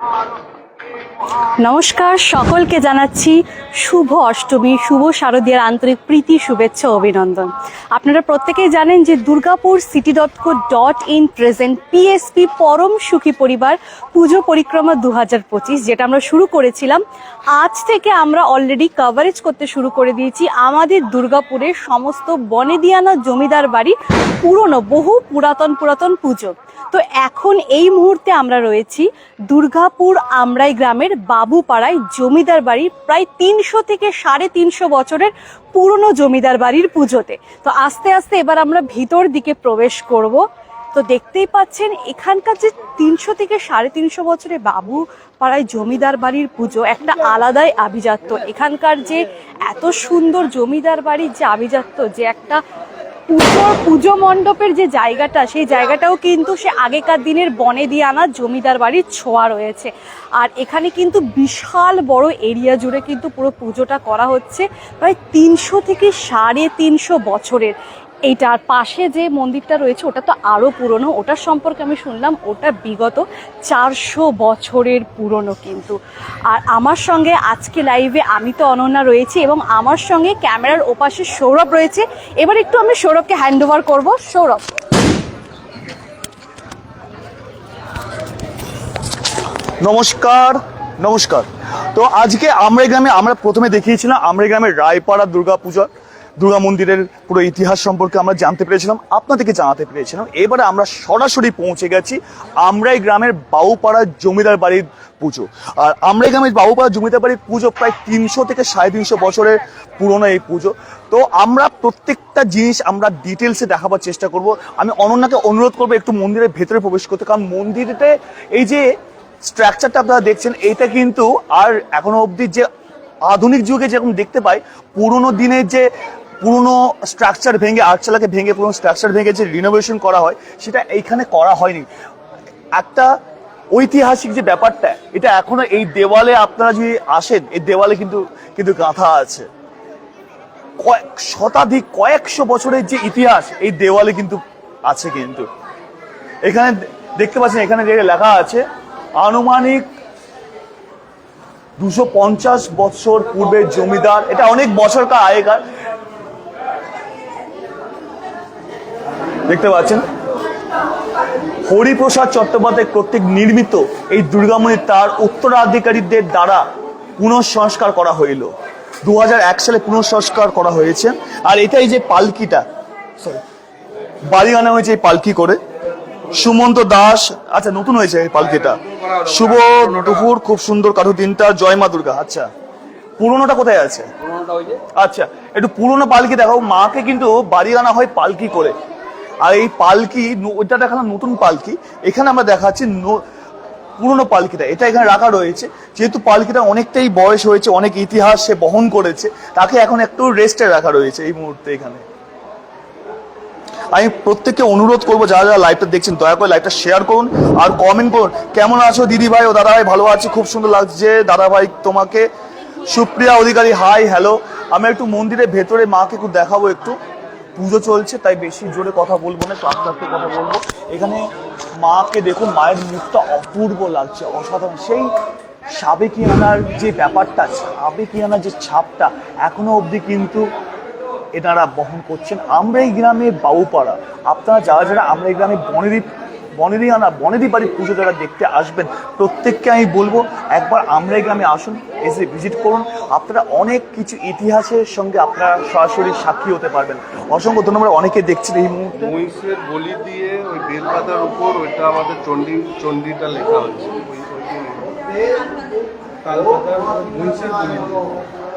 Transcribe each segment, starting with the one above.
Ah, নমস্কার, সকলকে জানাচ্ছি শুভ অষ্টমী, শুভ শারদীয়ার আন্তরিক প্রীতি, শুভেচ্ছা, অভিনন্দন। আপনারা প্রত্যেকেই জানেন যে Durgapur city dot co dot in present PSP পরম সুখী পরিবার পুজো পরিক্রমা দু হাজার পঁচিশ, যেটা আমরা শুরু করেছিলাম। আজ থেকে আমরা অলরেডি কভারেজ করতে শুরু করে দিয়েছি আমাদের দুর্গাপুরের সমস্ত বনেদিয়ানা জমিদার বাড়ি পুরনো, বহু পুরাতন পুরাতন পুজো। তো এখন এই মুহূর্তে আমরা রয়েছি দুর্গাপুর আমরাই গ্রামের বাবুপাড়ায় জমিদার বাড়ির প্রায় তিনশো থেকে সাড়ে তিনশো বছরের পুরনো জমিদার বাড়ির পুজোতে। তো আস্তে আস্তে এবার আমরা ভিতর দিকে প্রবেশ করব। তো দেখতেই পাচ্ছেন, এখানকার যে তিনশো থেকে সাড়ে তিনশো বছরের বাবু পাড়ায় জমিদার বাড়ির পুজো একটা আলাদাই আভিজাত্য। এখানকার যে এত সুন্দর জমিদার বাড়ির যে আভিজাত্য, যে একটা পুজো পুজো মণ্ডপের যে জায়গাটা, সেই জায়গাটাও কিন্তু সে আগেকার দিনের বনে দিয়ে আনা জমিদার বাড়ির ছোঁয়া রয়েছে। আর এখানে কিন্তু বিশাল বড় এরিয়া জুড়ে কিন্তু পুরো পুজোটা করা হচ্ছে প্রায় তিনশো থেকে সাড়ে তিনশো বছরের। এইটার পাশে যে মন্দিরটা রয়েছে, ওটা তো আরও পুরনো। ওটার সম্পর্কে আমি শুনলাম, ওটা বিগত চারশো বছরের পুরনো কিন্তু। আর আমার সঙ্গে আজকে লাইভে আমি তো অনন্যা রয়েছি এবং আমার সঙ্গে ক্যামেরার ওপাশে সৌরভ রয়েছে। এবার একটু আমি সৌরভকে হ্যান্ড ওভার করব। সৌরভ। নমস্কার নমস্কার। তো আজকে আমরা গ্রামে, আমরা প্রথমে দেখিয়েছিলাম আমরা গ্রামের রায়পাড়া দুর্গা পূজা দুর্গা মন্দিরের পুরো ইতিহাস সম্পর্কে আমরা জানতে পেরেছিলাম, আপনাদেরকে জানাতে পেরেছিলাম। এবারে আমরা সরাসরি পৌঁছে গেছি আমরাই গ্রামের বাউপাড়া জমিদার বাড়ির পুজো। আর আমরাই গ্রামের বাউপাড়া জমিদার বাড়ির পুজো প্রায় তিনশো থেকে সাড়ে তিনশো বছরের পুরনো এই পুজো। তো আমরা প্রত্যেকটা জিনিস আমরা ডিটেলসে দেখাবার চেষ্টা করব। আমি অনন্যাকে অনুরোধ করব একটু মন্দিরের ভেতরে প্রবেশ করতে, কারণ মন্দিরেতে এই যে স্ট্রাকচারটা আপনারা দেখছেন, এইটা কিন্তু আর এখনও অবধি যে আধুনিক যুগে যেরকম দেখতে পাই, পুরোনো দিনের যে পুরনো স্ট্রাকচার ভেঙে আটচালাকে ভেঙে, পুরনো স্ট্রাকচার ভেঙে যে রিনোভেশন করা হয়, সেটা এইখানে করা হয়নি। একটা ঐতিহাসিক যে ব্যাপারটা, এটা এখনও এই দেওয়ালে আপনারা যদি আসেন, এই দেওয়ালে কিন্তু কিন্তু গাঁথা আছে। কয়েক শতাধিক, কয়েকশো বছরের যে ইতিহাস, এই দেওয়ালে কিন্তু আছে কিন্তু। এখানে দেখতে পাচ্ছেন, এখানে যে লেখা আছে, আনুমানিক দুশো পঞ্চাশ বছর পূর্বের জমিদার, এটা অনেক বছরকার আগেকার দেখতে পাচ্ছেন? হরিপ্রসাদ চট্টোপাধ্যায় কর্তৃক নির্মিত এই দুর্গামণি তার উত্তরাধিকারীদের দ্বারা পুনঃসংস্কার করা হইল। দু সালে পুনঃসংস্কার করা হয়েছে। আর এটাই যে পালকিটা sorry, বাড়ি আনা হয়েছে এই পালকি করে সুমন্ত দাস আচ্ছা নতুন হয়েছে এই পালকিটা। শুভ দুপুর খুব সুন্দর কাঠু তিনটা জয় মা দুর্গা আচ্ছা। পুরোনোটা কোথায় আছে? আচ্ছা একটু পুরোনো পালকি দেখাও। মাকে কিন্তু বাড়ি আনা হয় পালকি করে। আর এই পালকি ওইটা দেখালাম নতুন পালকি। এখানে আমরা দেখাচ্ছি পুরোনো পালকিটা। এটা এখানে রাখা রয়েছে। যেহেতু পালকিটা অনেকটাই বয়স হয়েছে, অনেক ইতিহাস সে বহন করেছে, তাকে এখন একটু রেস্টে রাখা রয়েছে এই মুহূর্তে এখানে। আমি প্রত্যেককে অনুরোধ করব, যারা যারা লাইভটা দেখছেন, দয়া করে লাইভটা শেয়ার করুন আর কমেন্ট করুন। কেমন আছো দিদি ভাই ও দাদা ভাই? ভালো আছি, খুব সুন্দর লাগছে। দাদা ভাই তোমাকে সুপ্রিয়া অধিকারী হাই হ্যালো আমি একটু মন্দিরের ভেতরে মাকে একটু দেখাবো একটু। পুজো চলছে, তাই বেশি জোরে কথা বলব না, একটু আস্তে কথা বলব। এখানে মাকে দেখুন, মায়ের মুখটা অপূর্ব লাগছে, অসাধারণ। সেই সাবেকিয়ানার যে ব্যাপারটা, সাবেকিয়ানার যে ছাপটা, এখনও অবধি কিন্তু এনারা বহন করছেন। আমরা এই গ্রামে বাউপাড়া, আপনারা যারা যারা, আমরা এই গ্রামে বনেদি বনেদি আনা বনেদি বাড়ির পুজো যারা দেখতে আসবেন প্রত্যেককে আমি বলব একবার আমরা এই গ্রামে আসুন এসে ভিজিট করুন। আপনারা অনেক কিছু ইতিহাসের সঙ্গে আপনারা সরাসরি সাক্ষী হতে পারবেন। অসংখ্য ধন্যবাদ অনেকে দেখছেন এই মুহূর্তে। মহিষের বলি দিয়ে ওই বেলপাতার উপর ওইটা আমাদের চণ্ডী চণ্ডীটা লেখা হয়েছে।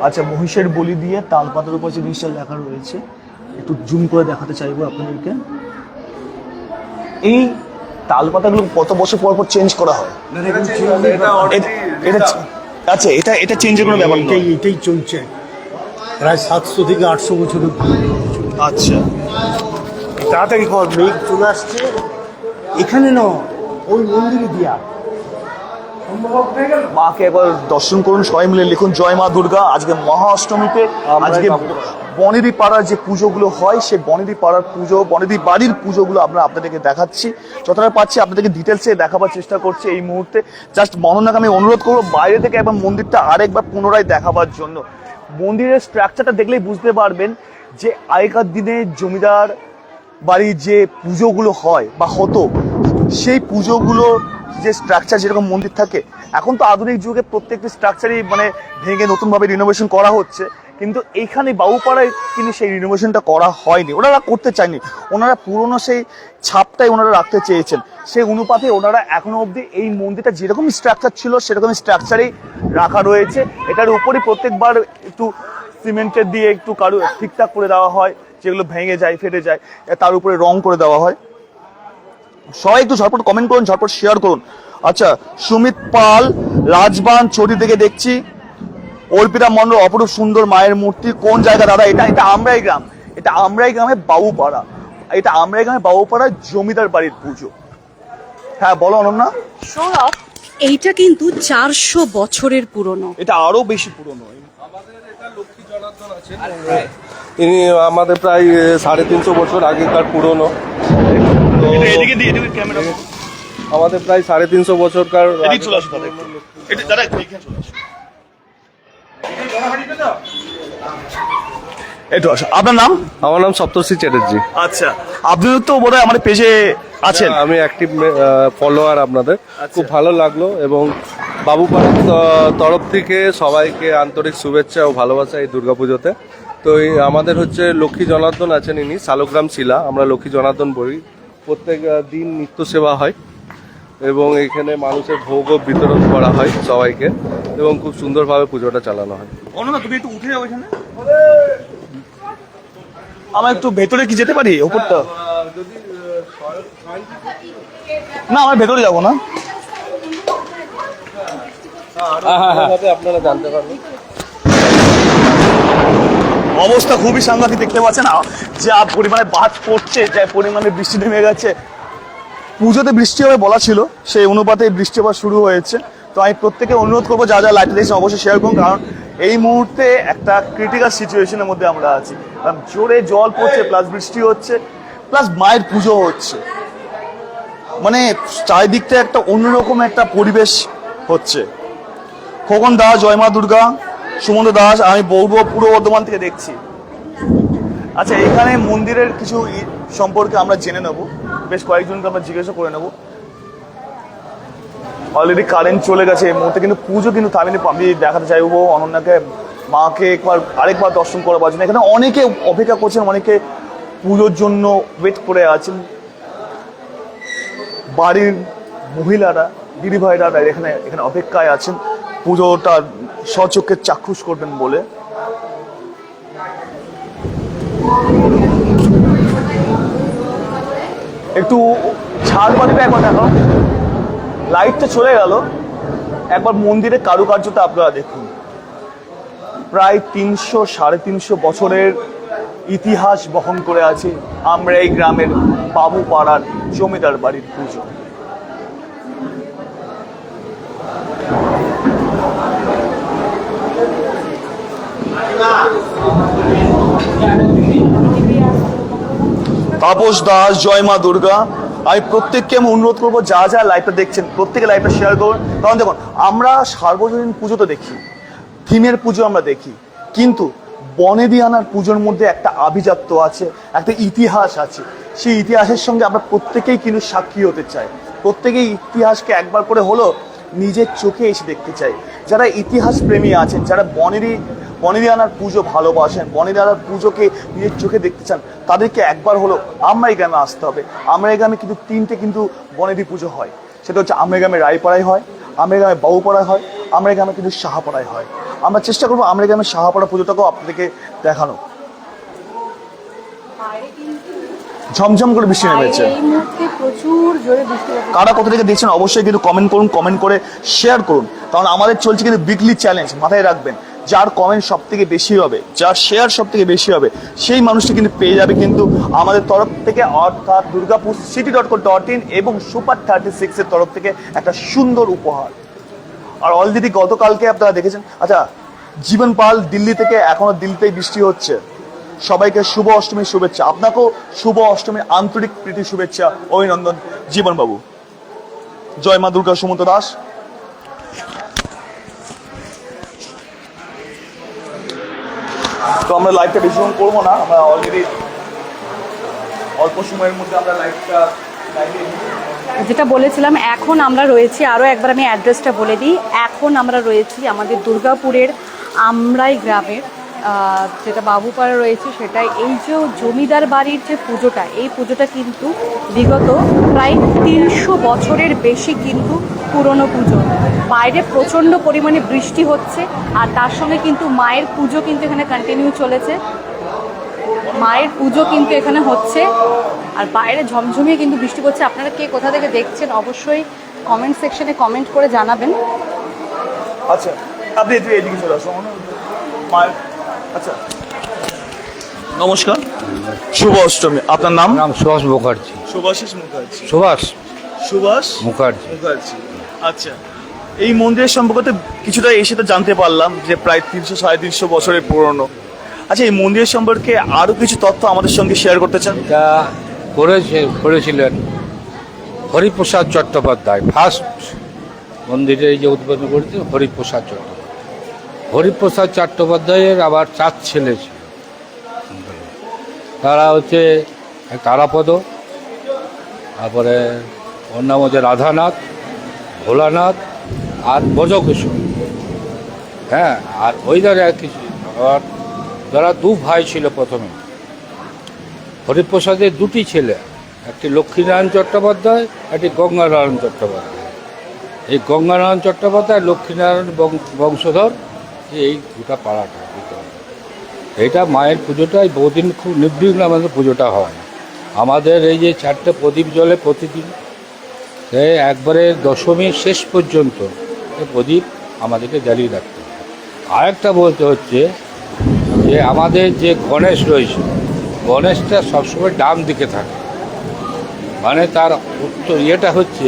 আচ্ছা মহিষের বলি দিয়ে তালপাতার উপর যে জিনিসটা লেখা রয়েছে একটু জুম করে দেখাতে চাইব আপনাদেরকে। এই তালপাতাগুলো কত বছর পর পর চেঞ্জ করা হয়? এটা। আচ্ছা এটা এটা চেঞ্জের কোনো ব্যাপার এটাই এটাই চলছে। প্রায় সাতশো থেকে আটশো বছরের আচ্ছা। তাড়াতাড়ি কর মেঘ চলে আসছে। এখানে ন ওই মন্দিরে দিয়া। মাকে একবার দর্শন করুন সবাই মিলে লিখুন জয় মা দুর্গা আজকে মহা অষ্টমীতে আজকে। বনেদি পাড়ার যে পুজোগুলো হয়, সেই বনেদি পাড়ার পুজো বনেদি বাড়ির পুজোগুলো আমরা আপনাদেরকে দেখাচ্ছি। যতটা পাচ্ছি আপনাদেরকে ডিটেলসে দেখাবার চেষ্টা করছি এই মুহূর্তে। জাস্ট মননাকে আমি অনুরোধ করব, বাইরে থেকে একবার মন্দিরটা আরেকবার পুনরায় দেখাবার জন্য। মন্দিরের স্ট্রাকচারটা দেখলেই বুঝতে পারবেন যে আগেকার দিনে জমিদার বাড়ির যে পুজোগুলো হয় বা হতো, সেই পুজোগুলো যে স্ট্রাকচার যেরকম মন্দির থাকে, এখন তো আধুনিক যুগে প্রত্যেকটি স্ট্রাকচারই মানে ভেঙে নতুনভাবে রিনোভেশন করা হচ্ছে। কিন্তু এইখানে বাবুপাড়ায় কিন্তু সেই রিনোভেশনটা করা হয়নি। ওনারা করতে চায়নি। ওনারা পুরনো সেই ছাপটাই ওনারা রাখতে চেয়েছেন। সেই অনুপাতে ওনারা এখনও অবধি এই মন্দিরটা যেরকম স্ট্রাকচার ছিল, সেরকম স্ট্রাকচারেই রাখা রয়েছে। এটার উপরই প্রত্যেকবার একটু সিমেন্টের দিয়ে একটু কারু ঠিকঠাক করে দেওয়া হয়, যেগুলো ভেঙে যায়, ফেটে যায়, তার উপরে রং করে দেওয়া হয়। সবাই একটু ঝটপট কমেন্ট করুন, ঝটপট শেয়ার করুন। আচ্ছা সুমিত পাল, রাজবান, ছড়ি থেকে দেখছি। অর্পিতা মন্ডল অপরূপ সুন্দর মায়ের মূর্তি। কোন জায়গা? দাদা এটা এটা আমরাই গ্রাম। এটা আমরাই গ্রামে বাবুপাড়া এটা আমরাই গ্রামে বাবুপাড়া জমিদার বাড়ির পুজো। হ্যাঁ বলো অনন্যা। সৌরভ এইটা কিন্তু চারশো বছরের পুরনো। এটা আরও বেশি পুরনো। ইনি আমাদের প্রায় সাড়ে তিনশো বছর আগেকার পুরনো। তো এটা এদিকে দিয়ে এদিকে ক্যামেরা আমাদের প্রায় সাড়ে তিনশো বছরকার দাদা একটু। আসো। আপনার নাম? আমার নাম সপ্তর্ষি চ্যাটার্জি। আচ্ছা আপনিও তো বোধহয় আমাদের পেজে আছেন। আমি অ্যাক্টিভ ফলোয়ার আপনাদের। খুব ভালো লাগল এবং বাবুপাড়ার তরফ থেকে সবাইকে আন্তরিক শুভেচ্ছা ও ভালোবাসা এই দুর্গাপুজোতে। তো এই আমাদের হচ্ছে লক্ষ্মী জনার্দন আছেন ইনি শালগ্রাম শিলা। আমরা লক্ষ্মী জনার্দন বলি। প্রত্যেক দিন নিত্য সেবা হয়। এবং এখানে মানুষের ভোগও বিতরণ করা হয় সবাইকে এবং খুব সুন্দরভাবে পুজোটা চালানো হয়। অনন্যা তুমি একটু উঠে যাও এখানে। আমার একটু ভেতরে কি যেতে পারি? ওপরটা? না আমার ভেতরে যাব না। আপনারা জানতে পারবেন। অবস্থা খুবই সাংঘাতিক দেখতে পাচ্ছেন যা পরিমাণে বাদ পড়ছে যে পরিমাণে বৃষ্টি নেমে গেছে। পুজোতে বৃষ্টি হবে বলা ছিল, সেই অনুপাতে বৃষ্টি আবার শুরু হয়েছে। তো আমি প্রত্যেকে অনুরোধ করব, যা যা লাইট দেখছেন অবশ্যই শেয়ার করুন, কারণ এই মুহূর্তে একটা ক্রিটিক্যাল সিচুয়েশনের মধ্যে আমরা আছি। কারণ জোরে জল পড়ছে প্লাস বৃষ্টি হচ্ছে প্লাস মায়ের পুজো হচ্ছে। মানে চারিদিকটা একটা অন্যরকম একটা পরিবেশ হচ্ছে। খোকন দাস জয় মা দুর্গা, সুমন্ত দাস আমি বৌদ্ধ পূর্ব বর্ধমান থেকে দেখছি। আচ্ছা এখানে মন্দিরের কিছু সম্পর্কে আমরা জেনে নেব। বেশ কয়েকজনকে আমরা জিজ্ঞাসা করে নেব। অলরেডি কারেন্ট চলে গেছে, এই মুহূর্তে কিন্তু পুজো কিন্তু থামিনি। আমি দেখাতে চাইব অনন্যাকে, মাকে একবার, আরেকবার দর্শন করাবার জন্য। এখানে অনেকে অপেক্ষা করছেন, অনেকে পুজোর জন্য ওয়েট করে আছেন। বাড়ির মহিলারা, দিদিভাইরা এখানে এখানে অপেক্ষায় আছেন। পুজোটা স্বচক্ষে চাক্ষুষ করবেন বলে। একটু ছাড় বাড়িটা একবার দেখো। লাইট তো চলে গেল। একবার মন্দিরের কারুকার্যটা আপনারা দেখুন। প্রায় তিনশো, সাড়ে তিনশো বছরের ইতিহাস বহন করে আছে আমরা এই গ্রামের বাবু পাড়ার জমিদার বাড়ির পুজো। তাপস দাস, জয় মা দুর্গা। আমি প্রত্যেককে আমি অনুরোধ করব, যা যা লাইভটা দেখছেন, প্রত্যেকে লাইভটা শেয়ার করুন। কারণ দেখুন, আমরা সার্বজনীন পুজো তো দেখি, থিমের পুজো আমরা দেখি, কিন্তু বনেদিয়ানার পুজোর মধ্যে একটা আভিজাত্য আছে, একটা ইতিহাস আছে। সেই ইতিহাসের সঙ্গে আমরা প্রত্যেকেই কিন্তু সাক্ষী হতে চাই। প্রত্যেকেই ইতিহাসকে একবার করে হলো নিজের চোখে এসে দেখতে চাই। যারা ইতিহাস প্রেমী আছেন, যারা বনেদি বনেদিয়ানার পুজো ভালোবাসেন বনেদিয়ানার পুজোকে নিজের চোখে দেখতে চান তাদেরকে একবার হলো আমরা এই গ্রামে আসতে হবে। আমরা এই গ্রামে কিন্তু তিনটে কিন্তু বনেদি পুজো হয়। সেটা হচ্ছে আমরা গ্রামে রায়পাড়ায় হয় আমরা গ্রামে বাবুপাড়ায় হয় আমরা গ্রামে কিন্তু সাহাপাড়ায় হয়। আমরা চেষ্টা করব আমরা গ্রামের সাহাপাড়া পুজোটাকেও আপনাদেরকে দেখানো। ঝমঝম করে বৃষ্টি নেমেছে। কারা কোথা থেকে দেখছেন অবশ্যই কিন্তু কমেন্ট করুন কমেন্ট করে শেয়ার করুন। কারণ আমাদের চলছে কিন্তু বিগলি চ্যালেঞ্জ মাথায় রাখবেন। যার কমেন্ট সব থেকে বেশি হবে, যার শেয়ার সব থেকে বেশি হবে, সেই মানুষটি কিন্তু পেয়ে যাবে কিন্তু আমাদের তরফ থেকে, অর্থাৎ Durgapur city dot co dot in এবং সুপার থার্টি সিক্সের তরফ থেকে একটা সুন্দর উপহার। আর অলরেডি গতকালকে আপনারা দেখেছেন আচ্ছা জীবন পাল দিল্লি থেকে এখনও দিল্লিতেই বৃষ্টি হচ্ছে। সবাইকে শুভ অষ্টমীর শুভেচ্ছা। আপনাকেও শুভ অষ্টমীর আন্তরিক প্রীতি শুভেচ্ছা। অভিনন্দন, জীবনবাবু। জয় মা দুর্গা সুমন্ত দাস। তো আমরা লাইভটা বেশিক্ষণ করব না, আমরা অলরেডি অল্প সময়ের মধ্যে আমরা লাইভটা যেটা বলেছিলাম, এখন আমরা রয়েছি আরও একবার আমি অ্যাড্রেসটা বলে দিই, এখন আমরা রয়েছি আমাদের দুর্গাপুরের আমরাই গ্রামের যেটা বাবুপাড়া রয়েছে সেটা এই যে জমিদার বাড়ির যে পুজোটা, এই পুজোটা কিন্তু বিগত প্রায় তিনশো বছরের বেশি কিন্তু পুরনো পুজো। বাইরে প্রচণ্ড পরিমাণে বৃষ্টি হচ্ছে আর তার সঙ্গে কিন্তু মায়ের পুজো কিন্তু এখানে কন্টিনিউ চলেছে। মায়ের পুজো কিন্তু এখানে হচ্ছে আর বাইরে ঝমঝমিয়ে কিন্তু বৃষ্টি পড়ছে। আপনারা কে কোথা থেকে দেখছেন অবশ্যই কমেন্ট সেকশনে কমেন্ট করে জানাবেন। আচ্ছা আপনি এদিকে চলে আসুন। মায়ের আচ্ছা। নমস্কার। শুভ অষ্টমী। আপনার নাম? নাম সুভাষ মুখার্জি। সুভাষিস মুখার্জি। সুভাষ সুভাষ মুখার্জি। মুখার্জি। আচ্ছা। এই মন্দিরের সম্পর্কে কিছুটা এসে তো জানতে পারলাম যে প্রায় তিনশো সাড়ে তিনশো বছরের পুরনো। আচ্ছা এই মন্দিরের সম্পর্কে আরও কিছু তথ্য আমাদের সঙ্গে শেয়ার করতে চান? এটা করেছে করেছিলেন হরিপ্রসাদ চট্টোপাধ্যায়। ফার্স্ট মন্দিরে যে উদ্বোধন করেছে হরিপ্রসাদ চট্টোপাধ্যায়। হরিপ্রসাদ চট্টোপাধ্যায়ের আবার চার ছেলে ছিল। তারা হচ্ছে তারাপদ, তারপরে ওর নাম হচ্ছে রাধানাথ, ভোলানাথ আর ব্রজকিশোর। হ্যাঁ আর ওই আর কিছু আর যারা দু ভাই ছিল প্রথমে। হরিপ্রসাদের দুটি ছেলে, একটি লক্ষ্মীনারায়ণ চট্টোপাধ্যায়, একটি গঙ্গানারায়ণ চট্টোপাধ্যায়। এই গঙ্গানারায়ণ চট্টোপাধ্যায়, লক্ষ্মীনারায়ণ বং- বংশধর এই দুটা পাড়াটা। এইটা মায়ের পুজোটাই বহুদিন খুব নির্বিঘ্ন আমাদের পুজোটা হয়। আমাদের এই যে চারটে প্রদীপ জলে প্রতিদিন, সে একবারে দশমীর শেষ পর্যন্ত প্রদীপ আমাদেরকে জ্বালিয়ে রাখতে হবে আরেকটা বলতে হচ্ছে যে আমাদের যে গণেশ রয়েছে, গণেশটা সবসময় ডান দিকে থাকে। মানে তার উত্তর ইয়েটা হচ্ছে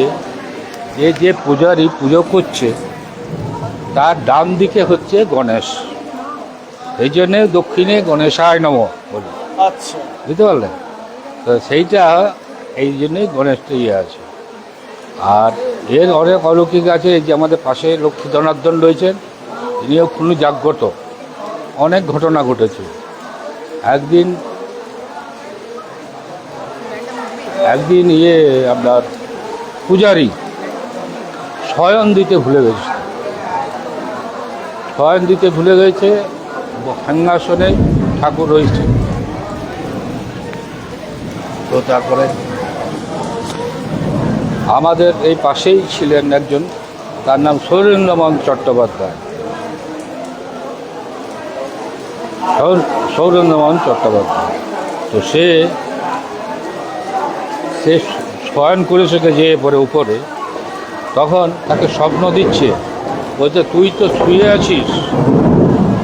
যে যে পূজারি পুজো করছে তার ডান দিকে হচ্ছে গণেশ। এই জন্যে দক্ষিণে গণেশায় নম বলি। আচ্ছা। বুঝতে পারলেন তো সেইটা এই জন্যই গণেশটা ইয়ে আছে। আর এর অনেক অলৌকিক আছে এই যে আমাদের পাশে লক্ষ্মী জনার্দন রয়েছেন তিনিও খুনি জাগ্রত। অনেক ঘটনা ঘটেছে। একদিন একদিন ইয়ে আপনার পূজারি শয়ন দিতে ভুলে গেছে। শয়ন দিতে ভুলে গেছে সিংহাসনে ঠাকুর রয়েছে। তো তারপরে আমাদের এই পাশেই ছিলেন একজন, তার নাম সৌরেন্দ্রমন চট্টোপাধ্যায়। সৌর- সৌরেন্দ্রমোহন চট্টোপাধ্যায়। তো সে সে শয়ন করে সেটা যেয়ে পরে উপরে, তখন তাকে স্বপ্ন দিচ্ছে বলছে, তুই তো শুয়ে আছিস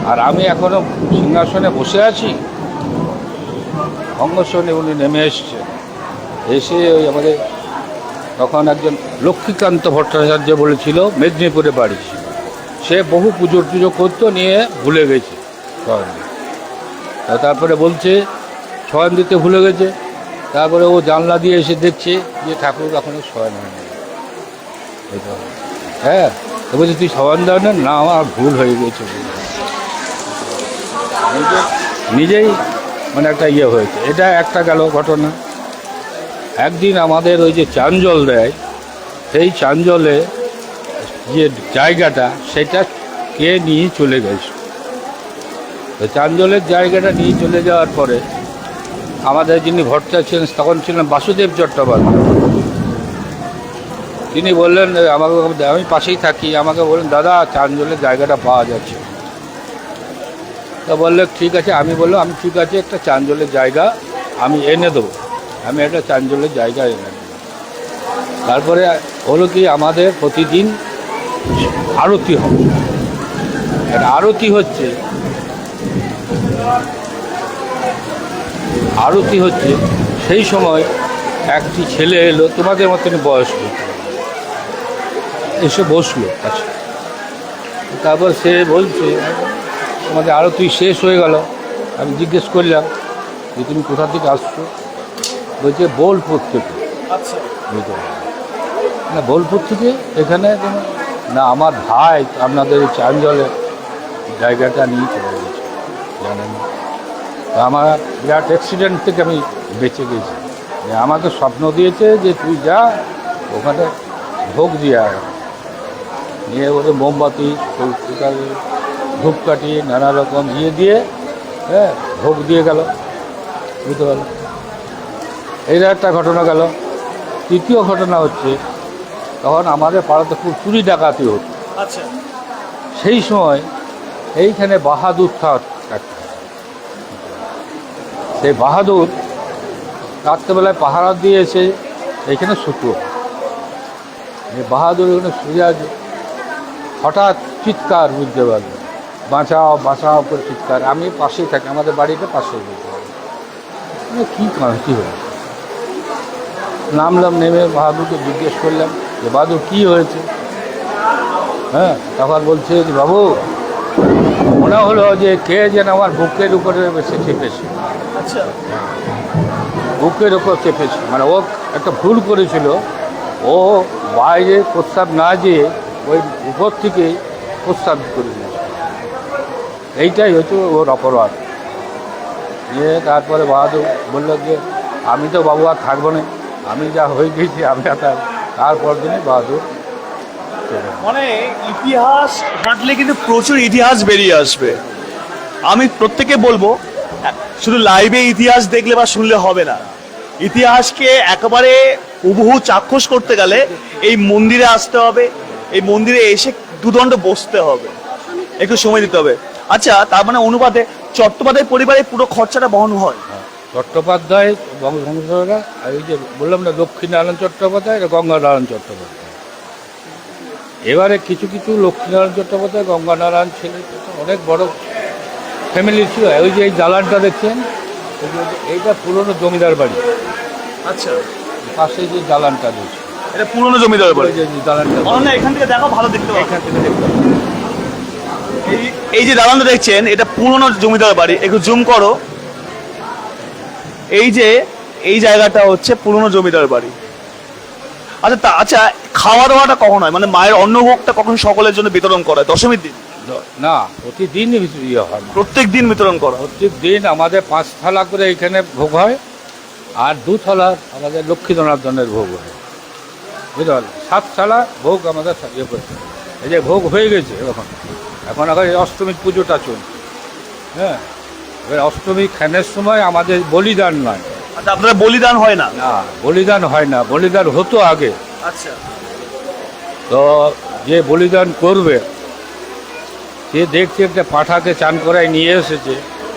আর আমি এখনও সিংহাসনে বসে আছি? অঙ্গসনে উনি নেমে এসছে। এসে ওই আমাদের তখন একজন লক্ষ্মীকান্ত ভট্টাচার্য বলেছিল, মেদিনীপুরে বাড়ি। সে বহু পুজো টুজো করতো, নিয়ে ভুলে গেছে তারপরে বলছে, শয়ন দিতে ভুলে গেছে। তারপরে ও জানলা দিয়ে এসে দেখছে যে ঠাকুর এখনও শয়ন হয়নি। হ্যাঁ বলছে তুই শয়ন দেওয়া না না, আমার ভুল হয়ে গেছে। নিজেই মানে একটা ইয়ে হয়েছে। এটা একটা গেল ঘটনা। একদিন আমাদের ওই যে চাঞ্জল দেয়, সেই চাঞ্জলে যে জায়গাটা, সেটা কে নিয়ে চলে গেছে? তো চাঞ্জলের জায়গাটা নিয়ে চলে যাওয়ার পরে আমাদের যিনি ভট্টা ছিলেন, তখন ছিলেন বাসুদেব চট্টোপাধ্যায়। তিনি বললেন, আমাকে আমি পাশেই থাকি। আমাকে বললেন, দাদা চাঞ্জলের জায়গাটা পাওয়া যাচ্ছে। তা বললে, ঠিক আছে। আমি বললাম, আমি ঠিক আছে, একটা চাঞ্জলের জায়গা, আমি এনে দেবো। আমি একটা চাঞ্জলের জায়গা এনে দেবো। তারপরে হলো কি, আমাদের প্রতিদিন আরতি হবে। আরতি হচ্ছে আরতি হচ্ছে সেই সময় একটি ছেলে এলো, তোমাদের মতন বয়স্ক। এসে বসল। কাছে তারপর সে বলছে আমাদের আরতি শেষ হয়ে গেল। আমি জিজ্ঞেস করলাম যে তুমি কোথা থেকে আসছো? বলছে বোলপুর থেকে। আচ্ছা। বুঝতে না বোলপুর থেকে এখানে? না আমার ভাই আপনাদের এই চাঞ্জলে জায়গাটা নিয়ে চলে গেছে জানেন? তো আমার বিরাট অ্যাক্সিডেন্ট থেকে আমি বেঁচে গেছি। যে আমাকে স্বপ্ন দিয়েছে যে তুই যা ওখানে ভোগ দিয়ে আয়। নিয়ে ওদের মোমবাতি ধূপকাঠি নানা রকম ইয়ে দিয়ে হ্যাঁ ভোগ দিয়ে গেল। বুঝতে পারল? এইটা একটা ঘটনা গেল। তৃতীয় ঘটনা হচ্ছে তখন আমাদের পাড়াতে খুব চুরি ডাকাতি হতো। আচ্ছা। সেই সময় এইখানে বাহাদুর থাক সেই বাহাদুর রাত্রেবেলায় পাহারা দিয়ে এসে এইখানে শুতো এই বাহাদুর এখানে শুয়ে আছে। হঠাৎ চিৎকার বুঝতে পারল। বাঁচাও বাঁচাও করে চিৎকার। আমি পাশেই থাকি আমাদের বাড়িতে পাশেই বুঝতে পারল। মানে কী কারণ কী হলো? নামলাম নেমে বাহাদুরকে জিজ্ঞেস করলাম যে বাহাদুর কী হয়েছে? হ্যাঁ তখন বলছে যে বাবু মনে হলো যে কে যেন আমার বুকের উপরে বেশি চেপেছে। আচ্ছা। বুকের উপর চেপেছে। মানে ও একটা ভুল করেছিল। ও বাইরে প্রস্তাব না যেয়ে ওই উপর থেকে প্রস্তাব করে দিয়েছে। এইটাই হচ্ছে ওর অপরাধ। দিয়ে তারপরে বাহাদুর বলল যে, আমি তো বাবু আর থাকব না। আমি যা হয়ে গেছি, আমি আর। তারপর দিনে বাহাদুর মানে ইতিহাস ঘাঁটলে কিন্তু প্রচুর ইতিহাস বেরিয়ে আসবে। আমি প্রত্যেকে বলব, শুধু লাইভে ইতিহাস দেখলে বা শুনলে হবে না। ইতিহাসকে একেবারে হুবহু চাক্ষুষ করতে গেলে এই মন্দিরে আসতে হবে এই মন্দিরে এসে দুদণ্ড বসতে হবে। একটু সময় দিতে হবে। আচ্ছা তার মানে অনুপাতে চট্টোপাধ্যায় পরিবারের পুরো খরচাটা বহন হয়? চট্টোপাধ্যায় বংশধররা আর এই যে বললাম না লক্ষ্মীনারায়ণ চট্টোপাধ্যায় আর গঙ্গানারায়ণ চট্টোপাধ্যায়। এবারে কিছু কিছু লক্ষ্মীনারায়ণ চট্টোপাধ্যায় গঙ্গানারায়ণ ছেলে অনেক বড় ফ্যামিলি ছিল। ওই যে এই দালানটা দেখছেন? এইটা পুরনো জমিদার বাড়ি। আচ্ছা। পাশে যে দালানটা রয়েছে। এটা পুরনো জমিদার বাড়ি। অনন্যা এখান থেকে দেখো ভালো দেখতে পাবো। এখান থেকে দেখতে এই- এই যে দালানটা দেখছেন এটা পুরনো জমিদার বাড়ি। একটু জুম করো। এই যে এই জায়গাটা হচ্ছে পুরনো জমিদার বাড়ি। আচ্ছা তা আচ্ছা খাওয়া দাওয়াটা কখন হয়? মানে মায়ের অন্নভোগটা কখন সকলের জন্য বিতরণ করা হয়? দশমীর দিন? না প্রতিদিন ইয়ে হয় প্রত্যেক দিন বিতরণ করা প্রত্যেক দিন আমাদের পাঁচ থালা করে এখানে ভোগ হয় আর দু থালা আমাদের লক্ষ্মী জনার্দনের ভোগ হয়। বুঝতে পারলেন সাত থালা ভোগ আমাদের ইয়ে করতে এই যে ভোগ হয়ে গেছে এখন। এখন এখন এই অষ্টমীর পুজোটা চলছে। হ্যাঁ? এবার অষ্টমী খানের সময় আমাদের বলিদান নয়। আচ্ছা আপনারা বলিদান হয় না? না বলিদান হয় না। বলিদান হতো আগে। আচ্ছা। তো যে বলিদান করবে সে দেখছে একটা পাঁঠাকে চান করায় নিয়ে এসেছে।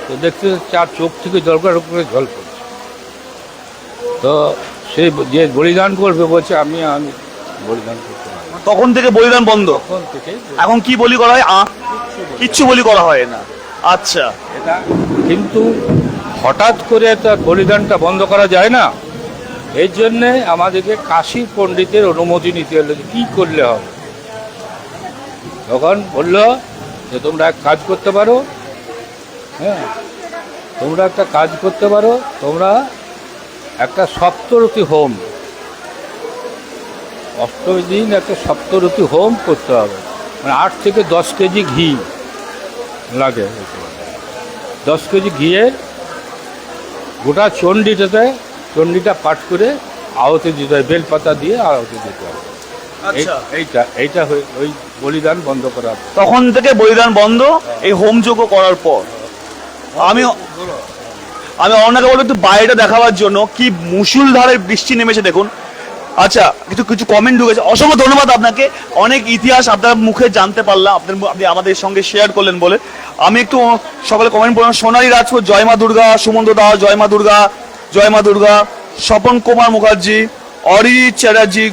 তো দেখতে চার চোখ থেকে জলকার উপরে জল পড়ছে। তো সে যে বলিদান করবে বলছে আমি আমি বলিদান করতে পারব না। তখন থেকে বলিদান বন্ধ? তখন থেকে এখন কি বলি করা হয়? আ কিচ্ছু বলি করা হয় না। আচ্ছা। এটা কিন্তু হঠাৎ করে তার বলিদানটা বন্ধ করা যায় না। এই জন্যে আমাদেরকে কাশী পণ্ডিতের অনুমতি নিতে হলো যে কী করলে হবে। তখন বলল যে তোমরা এক কাজ করতে পারো হ্যাঁ তোমরা একটা কাজ করতে পারো তোমরা একটা সপ্তরতি হোম। অষ্টমী দিন একটা সপ্তরতি হোম করতে হবে। মানে আট থেকে দশ কেজি ঘি লাগে। দশ কেজি ঘিয়ে গোটা চণ্ডীটাতে চণ্ডীটা পাঠ করে আহতি দিতে হয় বেলপাতা দিয়ে আহতি দিতে হবে আচ্ছা। এইটা এইটা হয়ে- ওই বলিদান বন্ধ করা হবে। তখন থেকে বলিদান বন্ধ এই হোম হোমযজ্ঞ করার পর। আমি আমি অনেকে বলব একটু বাইরেটা দেখাবার জন্য কি মুসুলধারে বৃষ্টি নেমেছে দেখুন। আচ্ছা কিছু কিছু কমেন্ট ঢুকেছে। অসংখ্য ধন্যবাদ আপনাকে। অনেক ইতিহাস আপনার মুখে জানতে পারলাম। আপনার আপনি আমাদের সঙ্গে শেয়ার করলেন বলে। আমি একটু সকালে কমেন্ট বললাম সোনালী রাজপুত জয় মা দুর্গা, সুমন্ত দাস জয় মা দুর্গা জয় মা দুর্গা, স্বপন কুমার মুখার্জি, অরিজিৎ চ্যাটার্জি,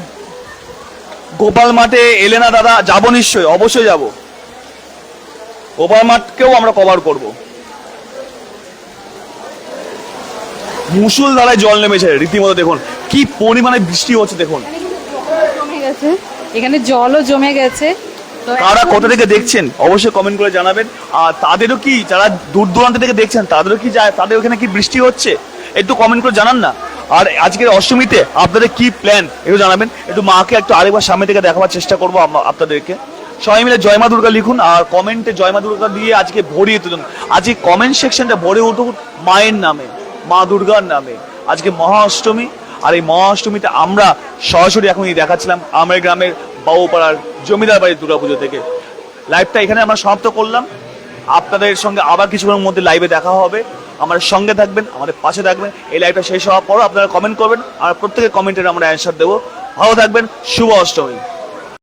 গোপাল মাঠে এলে না দাদা, যাব নিশ্চয়ই, অবশ্যই যাব। গোপাল মাঠকেও আমরা কভার করব। মুসুল ধারায় জল নেমেছে রীতিমতো দেখুন। কি পরিমাণে বৃষ্টি হচ্ছে দেখুন। জমে গেছে। এখানে জলও জমে গেছে। কারা কোথা থেকে দেখছেন অবশ্যই কমেন্ট করে জানাবেন। আর তাদেরও কি যারা দূর দূরান্ত থেকে দেখছেন তাদেরও কি যায় তাদের ওখানে কি বৃষ্টি হচ্ছে? একটু কমেন্ট করে জানান না। আর আজকের অষ্টমীতে আপনাদের কি প্ল্যান একটু জানাবেন। একটু মাকে একটু আরেকবার সামনে থেকে দেখাবার চেষ্টা করব আপনাদেরকে। সবাই মিলে জয় মা দুর্গা লিখুন আর কমেন্টে জয় মা দুর্গা দিয়ে আজকে ভরিয়ে তুলুন। আজকে কমেন্ট সেকশনটা ভরে উঠুন মায়ের নামে। মা দুর্গার নামে। আজকে মহা অষ্টমী আর এই মহা অষ্টমীতে আমরা সরাসরি এখন এই দেখাচ্ছিলাম আমার গ্রামের বাবুপাড়ার জমিদার বাড়ির দুর্গাপুজো থেকে। লাইভটা এখানে আমরা সমাপ্ত করলাম। আপনাদের সঙ্গে আবার কিছুক্ষণের মধ্যে লাইভে দেখা হবে। আমার সঙ্গে থাকবেন, আমাদের পাশে থাকবেন। এই লাইভটা শেষ হওয়ার পর আপনারা কমেন্ট করবেন। আর প্রত্যেকের কমেন্টের আমরা অ্যান্সার দেবো। ভালো থাকবেন, শুভ অষ্টমী।